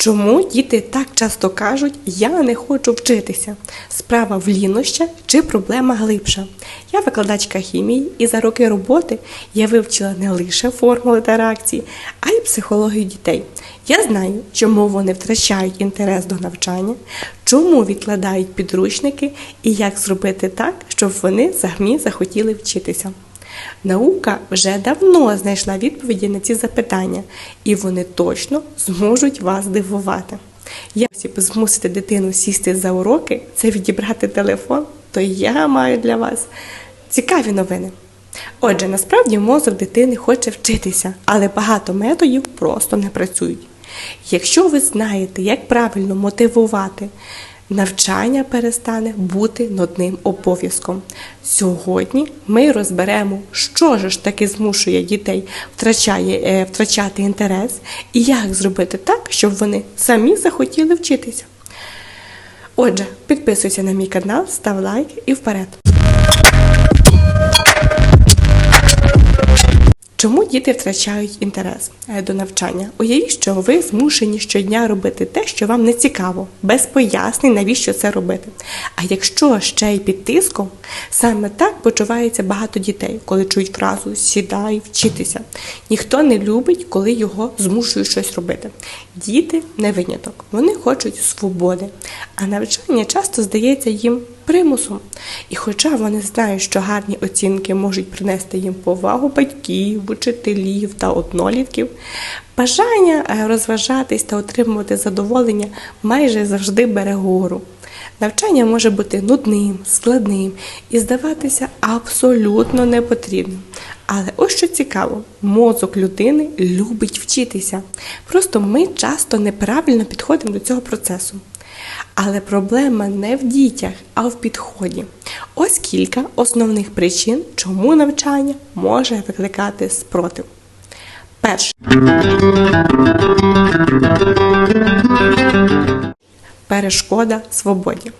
Чому діти так часто кажуть Я не хочу вчитися? Справа в лінощах чи проблема глибша? Я викладачка хімії, і за роки роботи я вивчила не лише формули та реакції, а й психологію дітей. Я знаю, чому вони втрачають інтерес до навчання, чому відкладають підручники і як зробити так, щоб вони самі захотіли вчитися. Наука вже давно знайшла відповіді на ці запитання, і вони точно зможуть вас здивувати. Якщо змусити дитину сісти за уроки, це відібрати телефон, то я маю для вас цікаві новини. Отже, насправді мозок дитини хоче вчитися, але багато методів просто не працюють. Якщо ви знаєте, як правильно мотивувати, навчання перестане бути нудним обов'язком. Сьогодні ми розберемо, що ж таки змушує дітей втрачає, е, втрачати інтерес і як зробити так, щоб вони самі захотіли вчитися. Отже, підписуйся на мій канал, став лайк і вперед. Чому діти втрачають інтерес е, до навчання? Уявіть, що ви змушені щодня робити те, що вам не цікаво, без пояснень, навіщо це робити. А якщо ще й під тиском, саме так почувається багато дітей, коли чують фразу сідай, вчитися. Ніхто не любить, коли його змушують щось робити. Діти не виняток, вони хочуть свободи, а навчання часто здається їм примусом. І хоча вони знають, що гарні оцінки можуть принести їм повагу батьків, учителів та однолітків, бажання е, розважатись та отримувати задоволення майже завжди бере гору. Навчання може бути нудним, складним і здаватися абсолютно непотрібним. Але ось що цікаво, мозок людини любить вчитися. Просто ми часто неправильно підходимо до цього процесу. Але проблема не в дітях, а в підході. Ось кілька основних причин, чому навчання може викликати спротив. Перше. Перешкода свободі.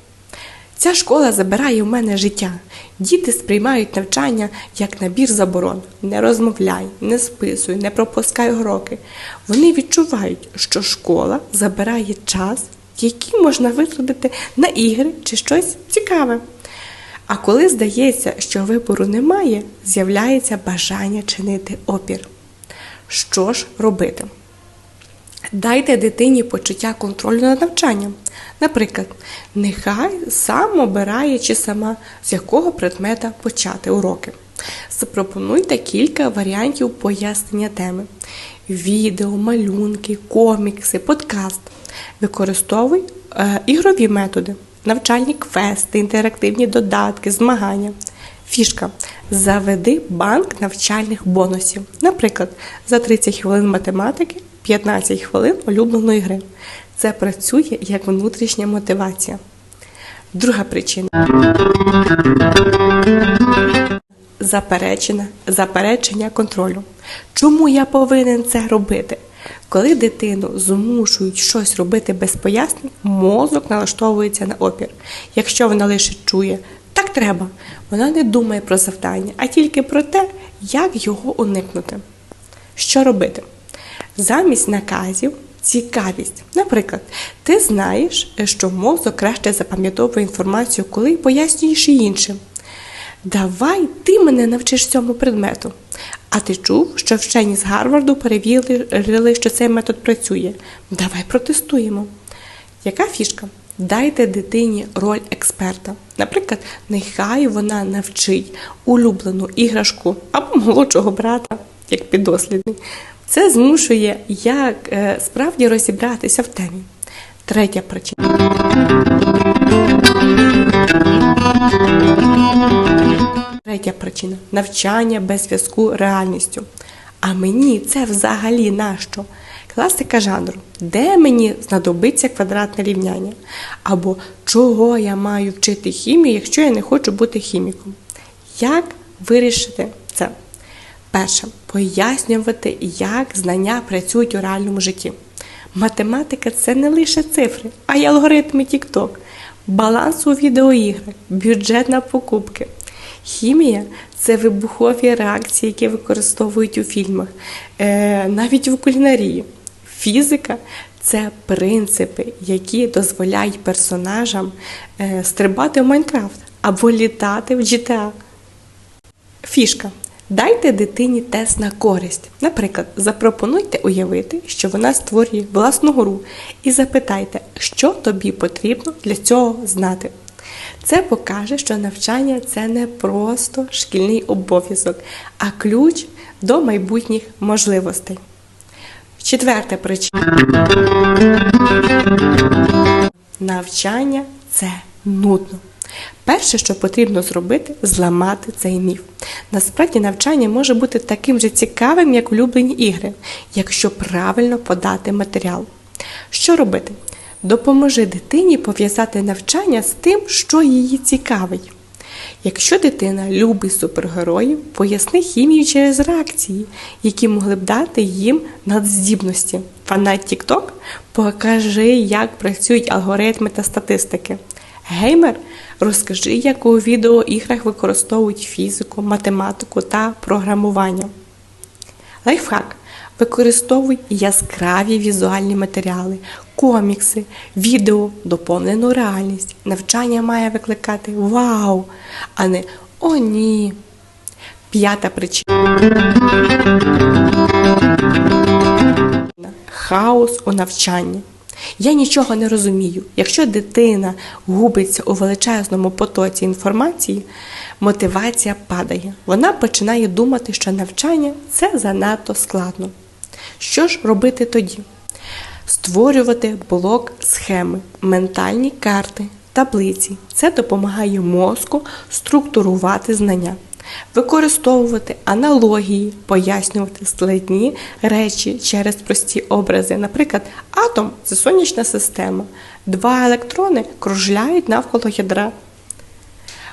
Ця школа забирає в мене життя. Діти сприймають навчання як набір заборон. Не розмовляй, не списуй, не пропускай уроки. Вони відчувають, що школа забирає час, який можна витратити на ігри чи щось цікаве. А коли здається, що вибору немає, з'являється бажання чинити опір. Що ж робити? Дайте дитині почуття контролю над навчанням. Наприклад, нехай сам обирає чи сама з якого предмета почати уроки. Запропонуйте кілька варіантів пояснення теми: відео, малюнки, комікси, подкаст. Використовуй е, ігрові методи, навчальні квести, інтерактивні додатки, змагання. Фішка. Заведи банк навчальних бонусів. Наприклад, за 30 хвилин математики 15 хвилин улюбленої гри. Це працює як внутрішня мотивація. Друга причина заперечення, заперечення контролю. Чому я повинен це робити? Коли дитину змушують щось робити без пояснень, мозок налаштовується на опір. Якщо вона лише чує так треба, вона не думає про завдання, а тільки про те, як його уникнути. Що робити? Замість наказів цікавість. Наприклад, ти знаєш, що мозок краще запам'ятовує інформацію, коли пояснюєш її іншим. Давай ти мене навчиш цьому предмету. А ти чув, що вчені з Гарварду перевірили, що цей метод працює. Давай протестуємо. Яка фішка? Дайте дитині роль експерта. Наприклад, нехай вона навчить улюблену іграшку або молодшого брата, як підослідний. Це змушує як е, справді розібратися в темі. Третя причина. Третя причина навчання без зв'язку реальністю. А мені це взагалі нащо? Класика жанру, де мені знадобиться квадратне рівняння? Або чого я маю вчити хімію, якщо я не хочу бути хіміком? Як вирішити це? Перше, пояснювати, як знання працюють у реальному житті. Математика це не лише цифри, а й алгоритми TikTok, баланс у відеоіграх, бюджет на покупки. Хімія це вибухові реакції, які використовують у фільмах, е, навіть в кулінарії. Фізика Це принципи, які дозволяють персонажам е, стрибати в Майнкрафт або літати в GTA. Фішка. Дайте дитині тест на користь. Наприклад, запропонуйте уявити, що вона створює власну гру, і запитайте, що тобі потрібно для цього знати. Це покаже, що навчання це не просто шкільний обов'язок, а ключ до майбутніх можливостей. Четверта причина. Навчання це нудно. Перше, що потрібно зробити, зламати цей міф. Насправді навчання може бути таким же цікавим, як улюблені ігри, якщо правильно подати матеріал. Що робити? Допоможи дитині пов'язати навчання з тим, що її цікавить. Якщо дитина любить супергероїв, поясни хімію через реакції, які могли б дати їм надздібності. Фанат TikTok – покажи, як працюють алгоритми та статистики. Геймер розкажи, як у відеоіграх використовують фізику, математику та програмування. Лайфхак. Використовуй яскраві візуальні матеріали, комікси, відео, доповнену реальність. Навчання має викликати Вау! А не О, ні. П'ята причина. Хаос у навчанні. Я нічого не розумію. Якщо дитина губиться у величезному потоці інформації, мотивація падає. Вона починає думати, що навчання це занадто складно. Що ж робити тоді? Створювати блок схеми, ментальні карти, таблиці. Це допомагає мозку структурувати знання, використовувати аналогії, пояснювати складні речі через прості образи. Наприклад, атом це сонячна система, два електрони кружляють навколо ядра.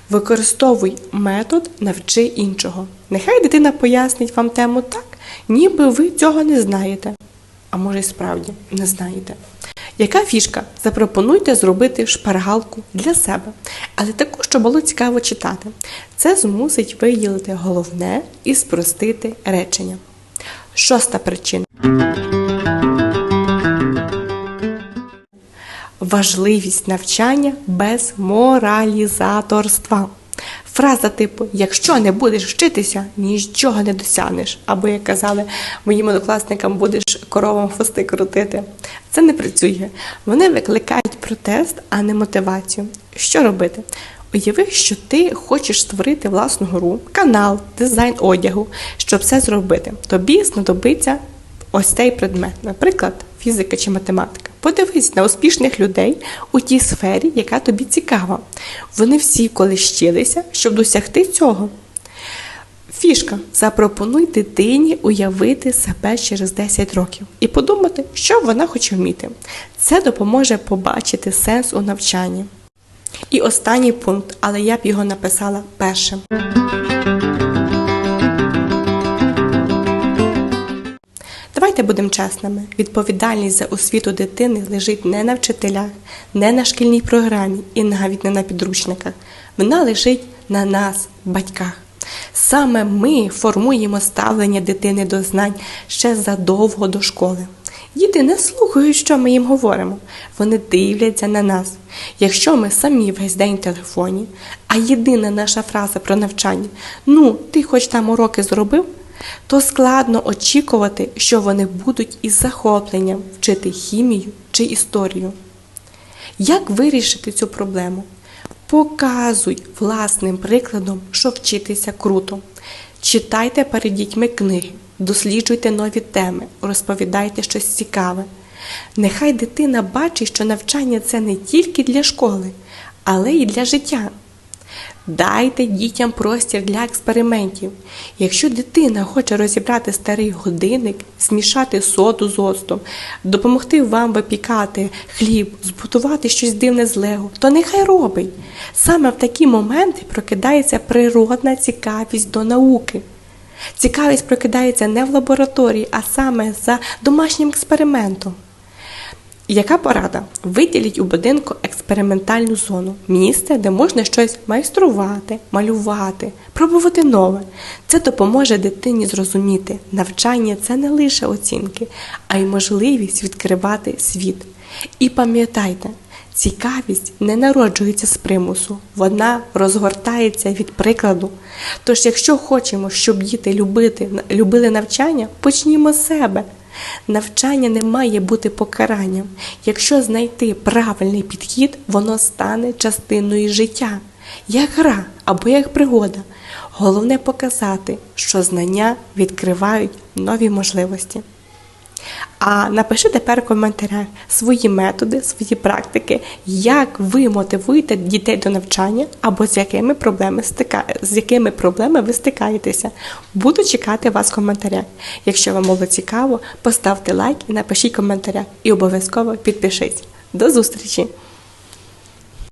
Використовуй метод навчи іншого. Нехай дитина пояснить вам тему так, ніби ви цього не знаєте. А може, й справді не знаєте. Яка фішка? Запропонуйте зробити шпаргалку для себе, але таку, щоб було цікаво читати. Це змусить виділити головне і спростити речення. Шоста причина. Важливість навчання без моралізаторства. Фраза типу Якщо не будеш вчитися, нічого не досягнеш. Або, як казали моїм однокласникам, будеш коровам хвости крутити. Це не працює. Вони викликають протест, а не мотивацію. Що робити? Уяви, що ти хочеш створити власну гру, канал, дизайн одягу. Щоб це зробити, тобі знадобиться ось цей предмет, наприклад, фізика чи математика. Подивись на успішних людей у тій сфері, яка тобі цікава. Вони всі колись вчилися, щоб досягти цього. Фішка. Запропонуй дитині уявити себе через 10 років і подумати, що вона хоче вміти. Це допоможе побачити сенс у навчанні. І останній пункт, але я б його написала першим. Давайте будемо чесними. Відповідальність за освіту дитини лежить не на вчителях, не на шкільній програмі і навіть не на підручниках. Вона лежить на нас, батьках. Саме ми формуємо ставлення дитини до знань ще задовго до школи. Діти не слухають, що ми їм говоримо. Вони дивляться на нас. Якщо ми самі весь день в телефоні, а єдина наша фраза про навчання ну, ти хоч там уроки зробив, то складно очікувати, що вони будуть із захопленням вчити хімію чи історію. Як вирішити цю проблему? Показуй власним прикладом, що вчитися круто. Читайте перед дітьми книги, досліджуйте нові теми, розповідайте щось цікаве. Нехай дитина бачить, що навчання це не тільки для школи, але й для життя. Дайте дітям простір для експериментів. Якщо дитина хоче розібрати старий годинник, змішати соду з оцтом, допомогти вам випікати хліб, збудувати щось дивне з лего, то нехай робить. Саме в такі моменти прокидається природна цікавість до науки. Цікавість прокидається не в лабораторії, а саме за домашнім експериментом. Яка порада? Виділіть у будинку експериментальну зону, місце, де можна щось майструвати, малювати, пробувати нове. Це допоможе дитині зрозуміти, навчання це не лише оцінки, а й можливість відкривати світ. І пам'ятайте, цікавість не народжується з примусу, вона розгортається від прикладу. Тож, якщо хочемо, щоб діти любити, любили навчання, почнімо з себе. Навчання не має бути покаранням. Якщо знайти правильний підхід, воно стане частиною життя, як гра або як пригода. Головне показати, що знання відкривають нові можливості. А напиши тепер в коментарях свої методи, свої практики, як ви мотивуєте дітей до навчання або з якими проблеми стика... з якими проблеми ви стикаєтеся. Буду чекати вас в коментарях. Якщо вам було цікаво, поставте лайк і напишіть коментаря. І обов'язково підпишись. До зустрічі!